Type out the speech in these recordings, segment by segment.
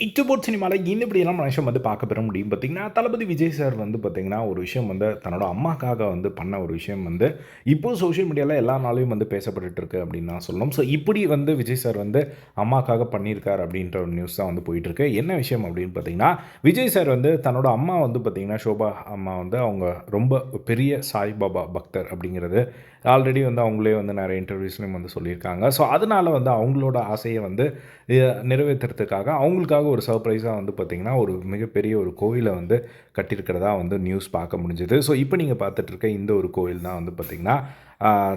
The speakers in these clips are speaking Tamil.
இட்டுபோட் சினிமாவில் இந்த இப்படியெல்லாம் மனுஷன் வந்து பார்க்க பெற முடியும்? பார்த்தீங்கன்னா தளபதி விஜய் சார் வந்து பார்த்தீங்கன்னா ஒரு விஷயம் வந்து தன்னோட அம்மாக்காக வந்து பண்ண ஒரு விஷயம் வந்து இப்போ சோஷியல் மீடியாவில் எல்லா நாளையும் வந்து பேசப்பட்டுட்டு இருக்கு அப்படின்னு நான் சொல்லணும். ஸோ இப்படி வந்து விஜய் சார் வந்து அம்மாக்காக பண்ணியிருக்கார் அப்படின்ற ஒரு நியூஸ் தான் வந்து போயிட்டு இருக்கு. என்ன விஷயம் அப்படின்னு பார்த்தீங்கன்னா விஜய் சார் வந்து தன்னோட அம்மா வந்து பார்த்தீங்கன்னா ஷோபா அம்மா வந்து அவங்க ரொம்ப பெரிய சாய்பாபா பக்தர் அப்படிங்கிறது ஆல்ரெடி வந்து அவங்களே வந்து நிறைய இன்டர்வியூஸ்லையும் வந்து சொல்லியிருக்காங்க. ஸோ அதனால வந்து அவங்களோட ஆசையை வந்து நிறைவேற்றுறதுக்காக அவங்களுக்காக ஒரு சர்ப்ரைஸாக வந்து பார்த்திங்கன்னா ஒரு மிகப்பெரிய ஒரு கோயிலை வந்து கட்டியிருக்கிறதா வந்து நியூஸ் பார்க்க முடிஞ்சுது. ஸோ இப்போ நீங்கள் பார்த்துட்ருக்க இந்த ஒரு கோயில் தான் வந்து பார்த்திங்கன்னா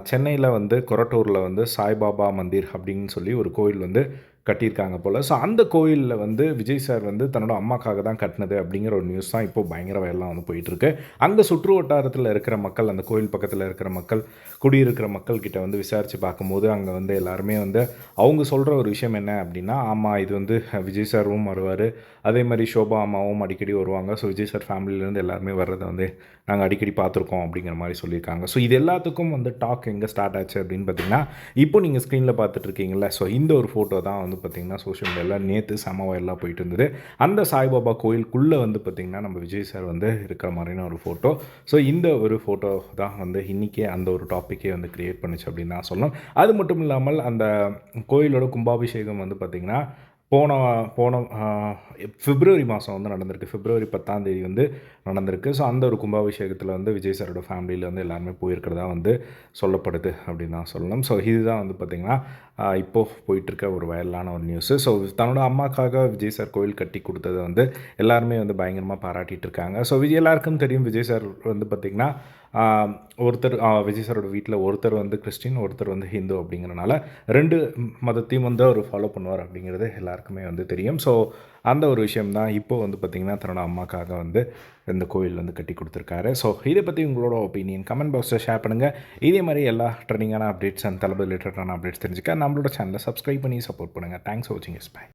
சென்னையில் வந்து கொரட்டூரில் வந்து சாய்பாபா மந்திர் அப்படின்னு சொல்லி ஒரு கோயில் வந்து கட்டியிருக்காங்க போல். ஸோ அந்த கோயிலில் வந்து விஜய் சார் வந்து தன்னோட அம்மாக்காக தான் கட்டினது அப்படிங்கிற ஒரு நியூஸ் தான் இப்போ பயங்கர வயலாம் வந்து போயிட்டுருக்கு. அங்கே சுற்று வட்டாரத்தில் இருக்கிற மக்கள் அந்த கோயில் பக்கத்தில் இருக்கிற மக்கள் குடியிருக்கிற மக்கள் கிட்ட வந்து விசாரித்து பார்க்கும்போது அங்கே வந்து எல்லாருமே வந்து அவங்க சொல்கிற ஒரு விஷயம் என்ன அப்படின்னா ஆமாம் இது வந்து விஜய் சாரும் வருவார். அதே மாதிரி சோபா அம்மாவும் அடிக்கடி வருவாங்க. ஸோ விஜய் சார் ஃபேமிலியிலேருந்து எல்லாருமே வர்றதை வந்து நாங்கள் அடிக்கடி பார்த்துருக்கோம் அப்படிங்கிற மாதிரி சொல்லியிருக்காங்க. ஸோ இது எல்லாத்துக்கும் வந்து டாக் எங்கே ஸ்டார்ட் ஆச்சு அப்படின்னு பார்த்தீங்கன்னா இப்போ நீங்கள் ஸ்க்ரீனில் பார்த்துட்ருக்கீங்களா ஸோ இந்த ஒரு ஃபோட்டோ தான் வந்து பார்த்திங்கன்னா சோஷியல் மீடியாவில் நேற்று செம வயலாக போயிட்டு இருந்தது. அந்த சாய்பாபா கோயிலுக்குள்ளே வந்து பார்த்திங்கன்னா நம்ம விஜய் சார் வந்து இருக்கிற மாதிரியான ஒரு ஃபோட்டோ ஸோ இந்த ஒரு ஃபோட்டோ தான் வந்து இன்றைக்கே அந்த ஒரு டாப்பிக்கே வந்து க்ரியேட் பண்ணுச்சு அப்படின்னு தான் சொல்லணும். அது மட்டும் இல்லாமல் அந்த கோயிலோட கும்பாபிஷேகம் வந்து பார்த்திங்கன்னா போன போன பிப்ரவரி மாதம் வந்து நடந்திருக்கு. பிப்ரவரி பத்தாம் தேதி வந்து நடந்திருக்கு. ஸோ அந்த ஒரு கும்பாபிஷேகத்தில் வந்து விஜய் சாரோட ஃபேமிலியில் வந்து எல்லாருமே போயிருக்கிறதா வந்து சொல்லப்படுது அப்படின்னு தான் சொல்லணும். ஸோ இதுதான் வந்து பார்த்திங்கன்னா இப்போது போயிட்டுருக்க ஒரு வயலான ஒரு நியூஸு ஸோ தன்னோட அம்மாக்காக விஜய் சார் கோயில் கட்டி கொடுத்ததை வந்து எல்லாருமே வந்து பயங்கரமாக பாராட்டிட்டு இருக்காங்க. ஸோ விஜய் எல்லாருக்கும் தெரியும். விஜய் சார் வந்து பார்த்திங்கன்னா ஒருத்தர் விஜய் சாரோட வீட்டில் ஒருத்தர் வந்து கிறிஸ்டின் ஒருத்தர் வந்து ஹிந்து அப்படிங்கிறனால ரெண்டு மதத்தையும் வந்து அவர் ஃபாலோ பண்ணுவார் அப்படிங்கிறது எல்லாருக்குமே வந்து தெரியும். ஸோ அந்த ஒரு விஷயம் தான் இப்போ வந்து பார்த்திங்கன்னா தன்னோட அம்மாக்காக வந்து இந்த கோயில் வந்து கட்டி கொடுத்துருக்காரு. ஸோ இதை பற்றி உங்களோட ஒப்பீனியன் கமெண்ட் பாக்ஸில் ஷேர் பண்ணுங்கள் இதே மாதிரி எல்லா ட்ரெண்டிங்கான அப்டேட்ஸ் அண்ட் தளபதி ரிலேட்டடான அப்டேட்ஸ் தெரிஞ்சுக்க நம்மளோட சேனலை சப்ஸ்கிரைப் பண்ணி சப்போர்ட் பண்ணுங்கள் தேங்க்ஸ் ஃபார் வாட்சிங் இஸ் பை